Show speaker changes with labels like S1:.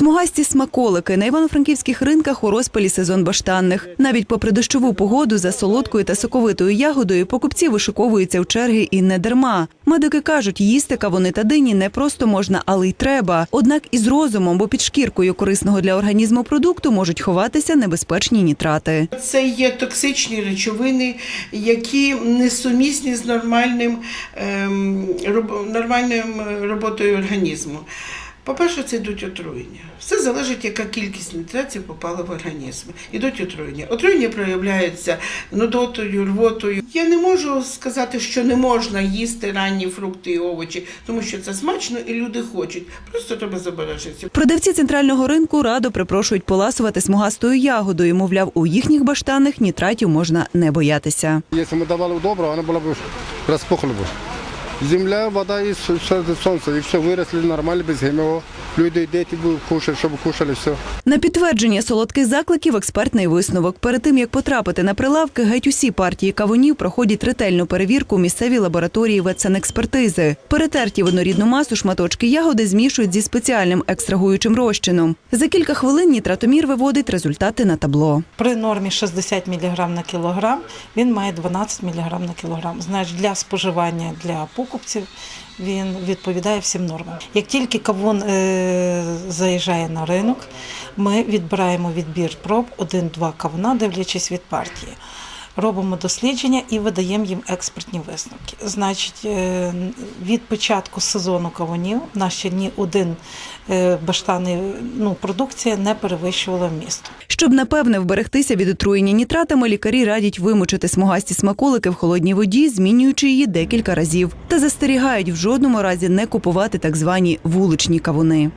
S1: Смугасті смаколики на івано-франківських ринках у розпалі сезон баштанних. Навіть попри дощову погоду за солодкою та соковитою ягодою покупці вишиковуються в черги і не дарма. Медики кажуть, їсти кавуни та дині не просто можна, але й треба. Однак із розумом, бо під шкіркою корисного для організму продукту можуть ховатися небезпечні нітрати.
S2: Це є токсичні речовини, які несумісні з нормальним, ем, роб- нормальним е, роботою організму. По-перше, це йдуть отруєння. Все залежить, яка кількість нітратів попала в організм. Ідуть отруєння. Отруєння проявляються нудотою, рвотою. Я не можу сказати, що не можна їсти ранні фрукти і овочі, тому що це смачно і люди хочуть. Просто треба забережитися.
S1: Продавці центрального ринку радо припрошують поласувати смугастою ягодою. Мовляв, у їхніх баштанних нітратів можна не боятися.
S3: Если мы давали добро, она была бы распухла бы. Земля, вода и сонце. все выросли нормально, без ГМО. Люди, будут кушать, чтобы кушали все.
S1: На підтвердження солодких закликів експертний висновок. Перед тим як потрапити на прилавки, геть усі партії кавунів проходять ретельну перевірку у місцевій лабораторії ветсанекспертизи. Перетерті в однорідну масу шматочки ягоди змішують зі спеціальним екстрагуючим розчином. За кілька хвилин нітратомір виводить результати на табло.
S4: При нормі 60 мг на кілограм він має 12 мг на кілограм. Значить, для споживання для покупців він відповідає всім нормам. Як тільки кавун е, заїжджає на ринок, ми відбираємо відбір проб 1-2 кавуна, дивлячись від партії. Робимо дослідження і видаємо їм експертні висновки. Значить, е, від початку сезону кавунів на ще ні один е, баштани, ну, продукція не перевищувала вміст.
S1: Щоб напевне вберегтися від отруєння нітратами, лікарі радять вимочити смугасті смаколики в холодній воді, змінюючи її декілька разів. Та застерігають в жодному разі не купувати так звані вуличні кавуни.